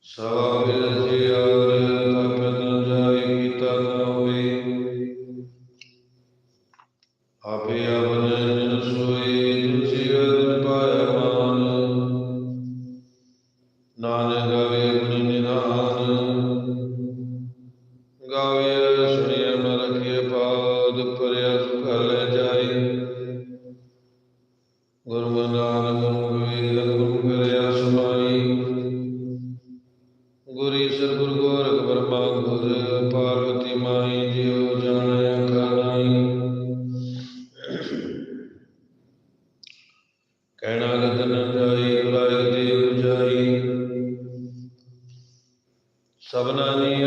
Sabe,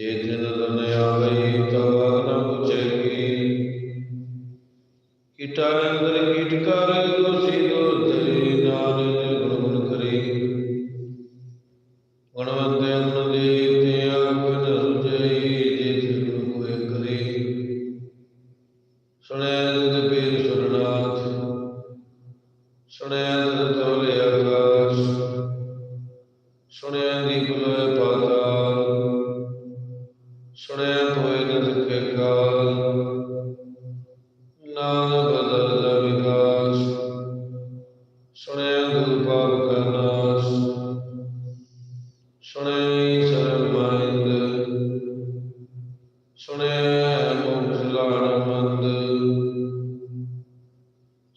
ਜੇ ਦਿਨ ਦਨ ਆਵਈ ਤਵ ਨ ਪੁਛੇਗੀ ਕਿਟਾ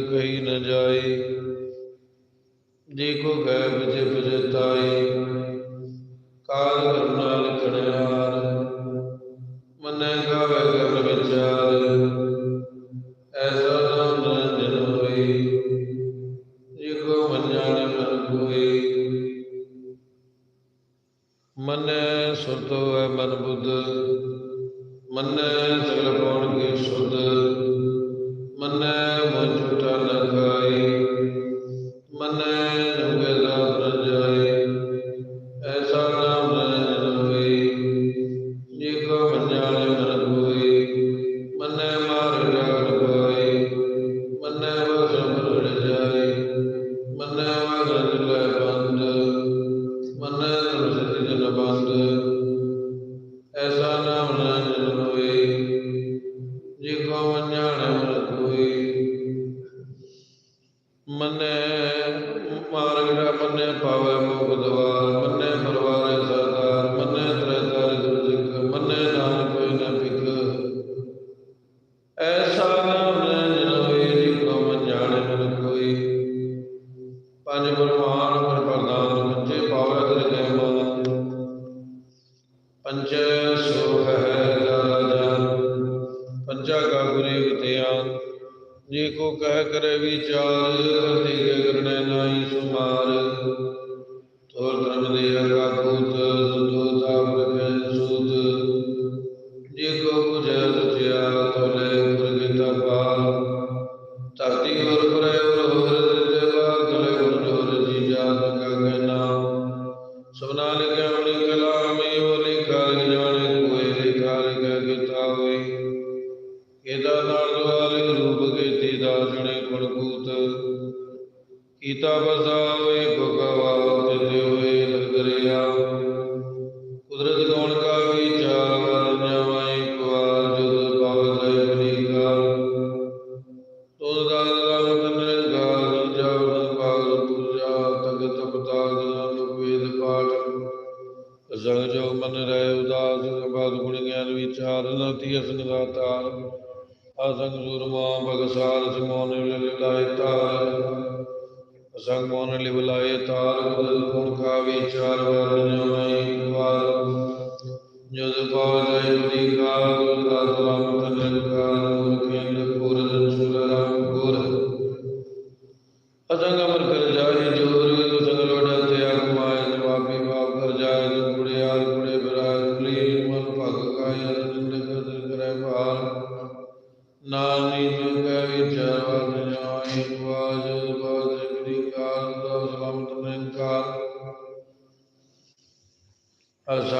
ਕਹੀ ਨ ਜਾਏ ਜੇ ਕੋ ਗੈਬ ਜੇ ਬਜਤਾਏ ਕਾਲ ਕਰਨਾ ਲਖਣਿਆਰ ਮਨੈ ਗਾਵੇ ਕਰ ਵਿਚਾਰ। ਐਸਾ ਨਾਮ ਨਿਰੰਜਨ ਹੋਏ ਜੇ ਕੋ ਮੰਨਣ ਮਨ ਕੋਏ ਮਨੈ ਸੁਤੋ ਮਨ ਬੁੱਧ। ਮਨੈ ਜੋ ਕੁਝ ਰਚਿਆ ਤੁਲੇ ਤਾਲ ਅਸੰਗ ਮੋਨ ਲਿ ਬੁਲਾਏ ਤਾਲ ਕੁਲ ਮੁਖਾ ਵਿਚਾਰ ਵਾਰ ਜਮੈ ਵਾਰ ਜਦ ਪਾਉ ਜੈ ਦੀ ਕਾਲ ਕਾ ਤਵਾਮ ਤਨ ਕਾਲ ਮੁਖੇਂਦ ਪੁਰ ਜੁਰ ਰਾਮ ਗੁਰ ਅਸੰਗ ਅਮਰ ਕਰ ਜਾਏ ਜੋਰ ਅਸੰਗ ਲੋੜਾ ਤੇ ਆਗਮਾਇ ਜਵਾਬੀ ਬਾਪ ਕਰ ਜਾਏ। ਗੁੜਿਆਰ ਗੁੜੇ ਬਰਾਜ ਕੁਲੀ ਮਨ ਭਗ ਕਾਇ ਅਨੰਦ ਕਰ ਕਰੇ ਭਾਰ ਨਾਨੀ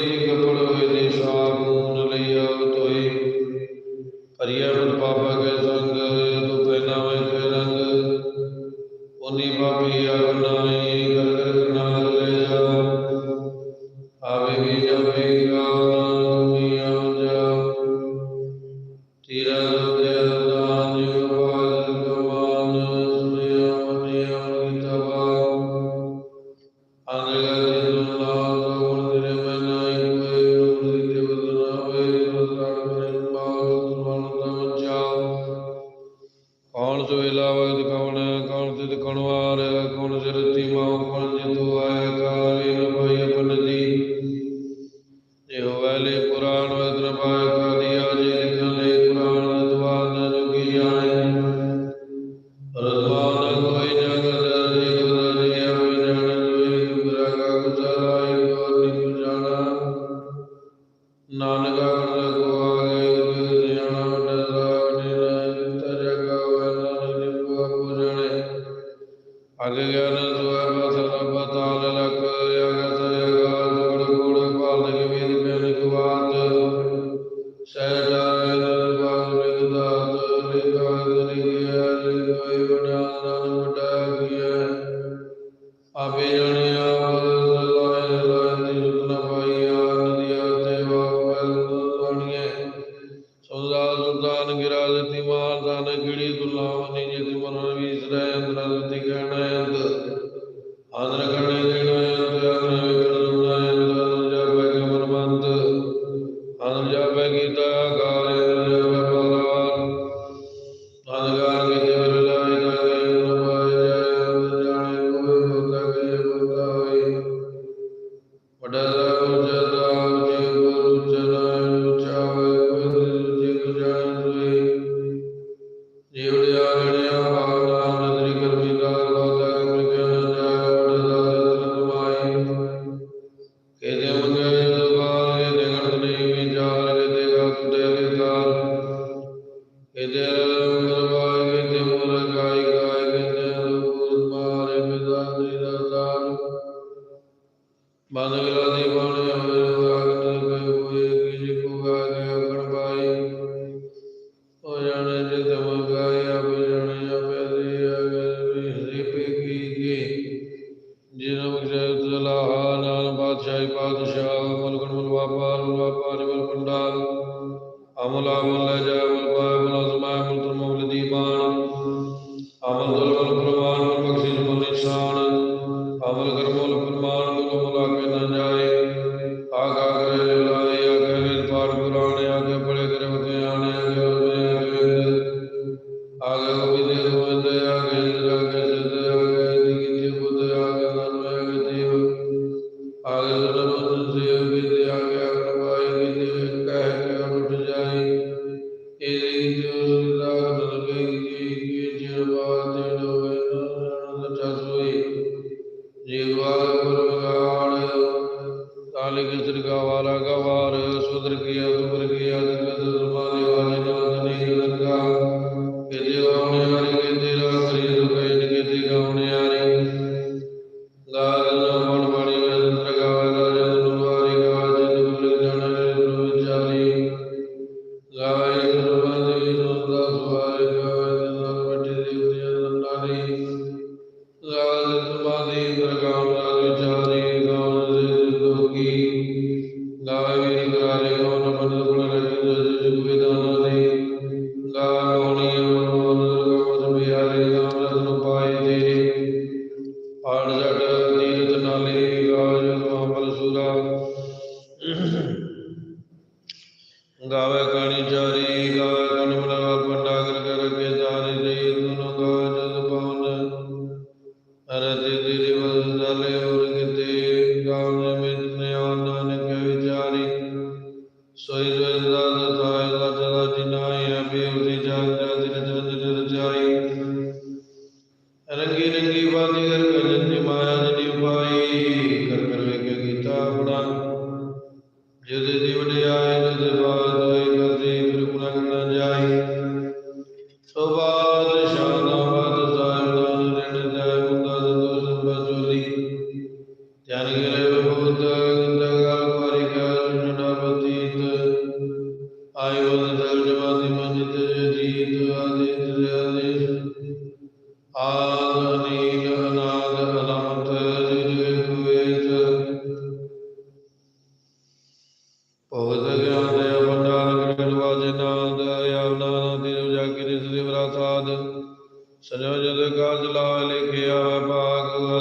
ਤੋਏ ਗਗੜ ਹੋਏ ਦੇ ਸਾਗੂਨ ਲਿਆ ਤੋਏ और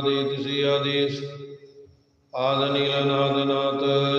ਭਾਗ ਆਦੀ ਤਿਸੀ ਆਦ ਨੀਲ ਨਾਥ।